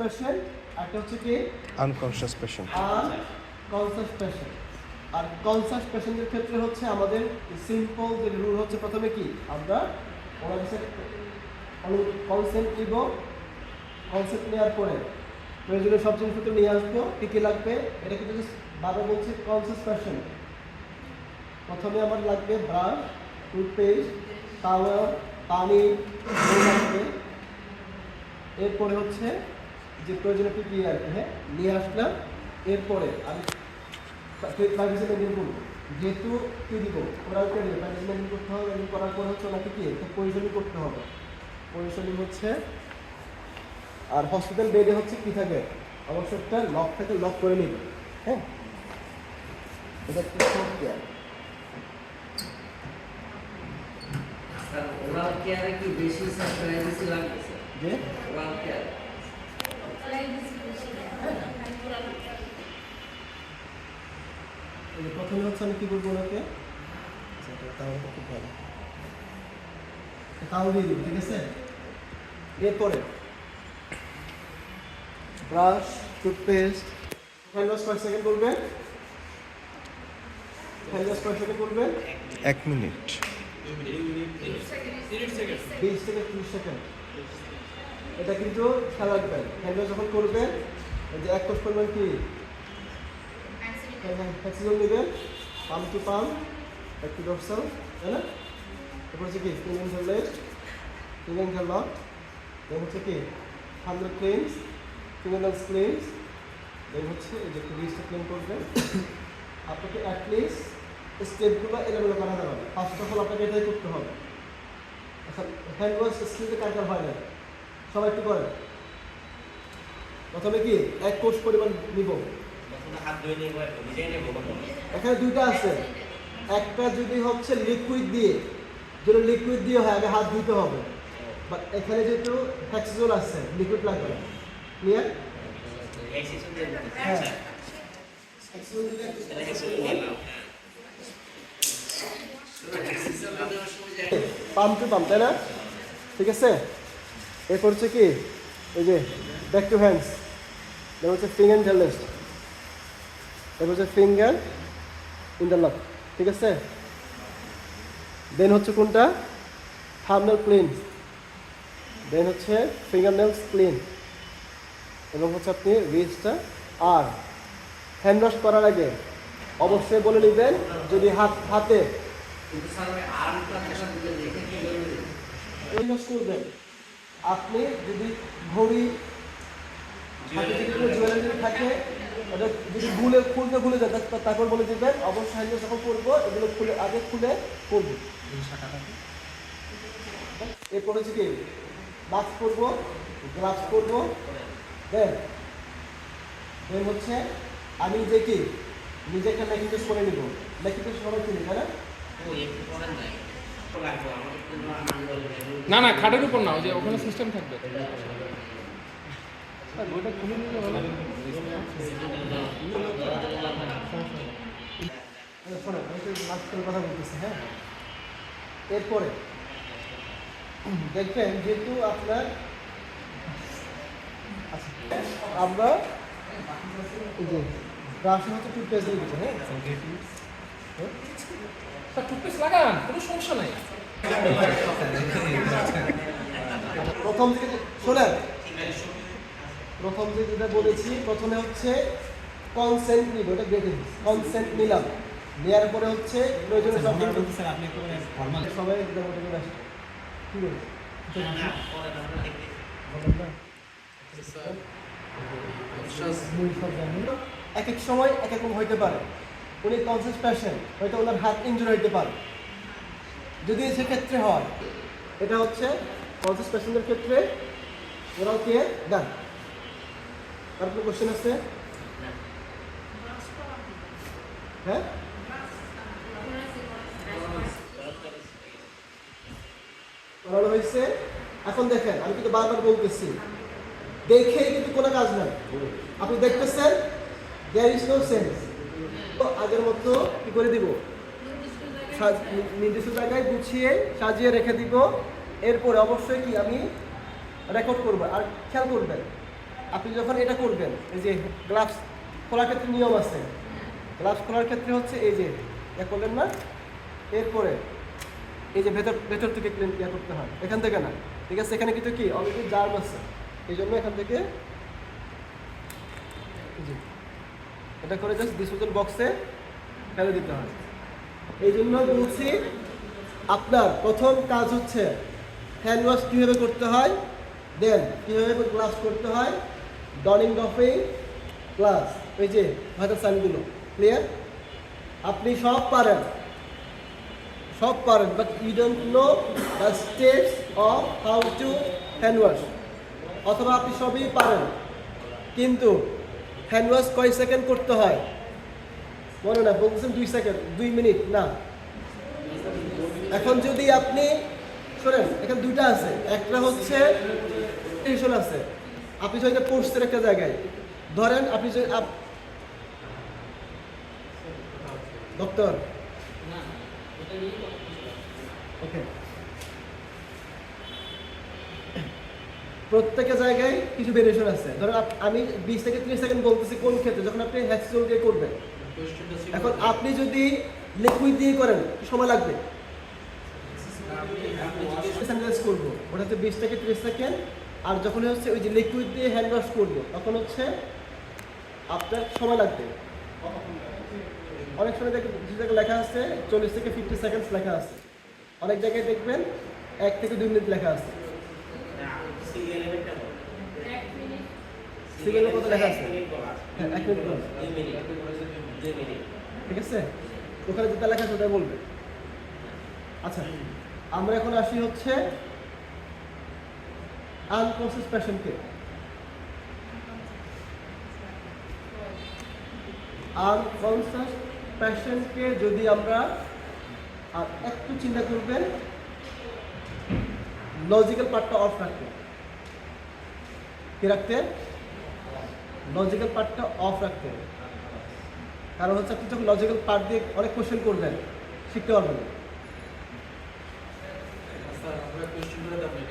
Patient একটা হচ্ছে কি? আনকনশিয়াস পেশেন্ট আর কনসাস পেশেন্ট আর কনসাস পেশেন্টের ক্ষেত্রে হচ্ছে আমাদের সিম্পল যে রুল হচ্ছে প্রথমে কি? আমরা কাছে কনসেন্ট নিব। কনসেপ্ট নেওয়ার পরে প্রয়োজনীয় সব জিনিসপত্র নিয়ে আসব। কী কী লাগবে? এটা কিন্তু বারবার বলছে কনসাস পেশেন্ট প্রথমে আমার লাগবে ব্রাশ টুথপেস্ট টাওয়ার পানি লাগবে। এরপরে হচ্ছে যে প্রয়োজনীয় পিপি আর কি হ্যাঁ? নিয়ে আসলাম এরপরে আমি প্রাইভেসি মেনটেন করব। যেহেতু কী দিব? ওরাও কে দেবে। প্রাইভেসি মেনটেন করতে হবে মেনটেন করার পর হচ্ছে ওনাকে কি? একটা পজিশনিং করতে হবে। পজিশনিং হচ্ছে আর হসপিটাল বেডে হচ্ছে কী থাকে? অবশ্যই একটা লক থাকে লক করে নিবে। হ্যাঁ? এটা একটু কেয়ার স্যার ওরাল কেয়ারে কি বেশি স্যার প্রাইভেসি লাগবে যে? ওরাল কেয়ার প্রথমে হচ্ছে আমি কী করব ওনাকে? আচ্ছা, তাও খুব ভালো। তাও দিয়ে দিব ঠিক আছে? এরপরে ব্রাশ টুথপেস্ট হ্যান্ড ওয়াশ কয় সেকেন্ড করবেন হ্যান্ড ওয়াশ কয় সেকেন্ড করবেন এক মিনিট। বিশ থেকে ত্রিশ সেকেন্ড এটা কিন্তু খেয়াল রাখবেন। হ্যান্ড ওয়াশ যখন করবেন যে এক কোষ করবেন কি? ফ্যাক্সিজল নেবেন। পাম টু পাম একটু ডরসাল তাই না? তারপর হচ্ছে কি? Finger laced finger lock then হচ্ছে কি? Hundred claims finger claims then হচ্ছে এই যে রিস্টটা ক্লেম করবেন। আপনাকে অ্যাটলিস্ট স্টেপগুলো এলোমেলো করা যাবে না ফার্স্ট অফ অল আপনাকে এটাই করতে হবে। আচ্ছা হ্যান্ড ওয়াশ স্কিলতে কার কার হয় না। সবাই একটু করেন। প্রথমে কি এক কোষ পরিমাণ নিব? এখানে দুইটা আছে। একটা যদি হচ্ছে লিকুইড দিয়ে যদি লিকুইড দিয়ে হয় আগে হাত ধুতে হবে। বাট এখানে যেহেতু ফ্যাক্সিজল আছে লিকুইড লাগবে না। ক্লিয়ার হ্যাঁ। পাম্প টু পাম্প তাই না? ঠিক আছে? এরপর হচ্ছে কি? এই যে ব্যাক টু হ্যান্ডস এবার হচ্ছে ফিঙ্গার ঢেলেস্ট এবার হচ্ছে ফিঙ্গার ইন দ্য লক ঠিক আছে? দেন হচ্ছে কোনটা? থার্মাল ক্লিন দেন হচ্ছে ফিঙ্গার নেলস ক্লিন এবং হচ্ছে আপনি রিচটা আর হ্যান্ড ওয়াশ করার আগে অবশ্যই বলে নেবেন যদি হাত হাতে করবেন। আপনি যদি ঘড়ি হাতে যদি কোনো জুয়েলারি থাকে ওটা যদি ভুলে খুলতে ভুলে যায় তারপর বলে দেবেন অবশ্যই যখন করব এগুলো খুলে আগে খুলে করব এরপর হচ্ছে কি মাস্ক পরবো গ্লাভস পরবো দেন দেন হচ্ছে আমি যে কি নিজে একটা মেকিং করে নিব। সবাই কিনি তাই না? না না, খাটের উপর না, ওই যে ওখানে সিস্টেম থাকবে নিলে কথা বলতেছি হ্যাঁ এরপরে, দেখবেন যেহেতু আপনার আচ্ছা আমরা টুথপেস্ট দিয়ে দিচ্ছি হ্যাঁ? তা টুথপেস্ট লাগান কোনো সমস্যা নাই প্রথম থেকে শোনেন প্রথম যে যেটা বলেছি প্রথমে হচ্ছে কনসেন্ট নিব এটা গেটে কনসেন্ট নিলাম নেওয়ার পরে হচ্ছে প্রয়োজনীয় সব আপনি একটু ফর্মাল সবাই কি বলব এক এক সময় এক এক রকম হইতে পারে উনি কনসেন্ট পেশেন্ট হয়তো ওনার হাত ইঞ্জুরি হইতে পারে। যদি সেক্ষেত্রে হয়, এটা হচ্ছে কনসেন্ট পেশেন্টের ক্ষেত্রে, ওরাও কে? ডান তার কোনো কোশ্চেন আছে? হ্যাঁ? ওরাও হয়েছে, এখন দেখেন, আমি কিন্তু বারবার বলতেছি। দেখে কিন্তু কোনো কাজ নাই। আপনি দেখতেছেন দেয়ার ইজ নো সেন্স আগের মতো কি করে দিব? নির্দিষ্ট জায়গায় গুছিয়ে সাজিয়ে রেখে দিব। এরপরে অবশ্যই কি আমি রেকর্ড করব। আর খেয়াল করবেন, আপনি যখন এটা করবেন, এই যে গ্লাভস খোলার ক্ষেত্রে নিয়ম আছে। গ্লাভস খোলার ক্ষেত্রে হচ্ছে এই যে, ইয়া করলেন না? এরপরে এই যে ভেতর ভেতর থেকে ক্লিন ইয়া করতে হয়। এখান থেকে না। ঠিক আছে, এখানে কিন্তু কি অলরেডি জার্ম আছে। এই জন্য এখান থেকে এই যে, এটা করে জাস্ট ডিসপোজাল বক্সে ফেলে দিতে হয়। এই জন্য বলছি, আপনার প্রথম কাজ হচ্ছে হ্যান্ড ওয়াশ কীভাবে করতে হয় দেন কীভাবে গ্লাস করতে হয় ডনিং ডফিং গ্লাস ওই যে ভাইটার সাইনগুলো ক্লিয়ার আপনি সব পারেন সব পারেন but you don't know the steps of how to hand wash অথবা আপনি সবই পারেন, কিন্তু হ্যান্ড ওয়াশ কয় সেকেন্ড করতে হয়? মনে না বলছেন দুই সেকেন্ড দুই মিনিট না। এখন যদি আপনি শোনেন এখানে দুইটা আছে। একটা হচ্ছে টেনশন আছে। আপনি যদি পড়ছেন একটা জায়গায় ধরেন আপনি যদি ডক্টর ওকে প্রত্যেকের জায়গায় কিছু ভেরিয়েশন আছে। আপ- আমি বিশ থেকে ত্রিশ সেকেন্ড বলতেছি কোন ক্ষেত্রে, যখন আপনি হ্যাক্সিজল দিয়ে করবেন। এখন আপনি যদি লিকুইড দিয়ে করেন, সময় লাগবে? করব। ওটা হচ্ছে বিশ থেকে ত্রিশ সেকেন্ড আর যখন হচ্ছে ওই যে লিকুইড দিয়ে হ্যান্ড ওয়াশ করব, তখন হচ্ছে আপনার সময় লাগবে। অনেক সময় দেখবেন কিছু জায়গায় লেখা আছে, চল্লিশ থেকে ফিফটি সেকেন্ডস লেখা আছে। অনেক জায়গায় দেখবেন, এক থেকে দুই মিনিট লেখা আছে। সিরিয়ালের কত লেখা আছে? এক মিনিট ঠিক আছে? ওখানে যেটা লেখা ওটাই বলবে। আচ্ছা আমরা এখন আসি হচ্ছে আনকনসিয়াস পেশেন্টকে আনকনসিয়াস পেশেন্টকে যদি আমরা আর একটু চিন্তা করবেন লজিক্যাল পার্টটা অফ রাখতে কি রাখতে? লজিক্যাল পার্টটা অফ রাখতে হবে কারণ হচ্ছে আপনি যখন লজিক্যাল পার্ট দিয়ে অনেক কোশ্চেন করবেন, শিখতে পারবেন না।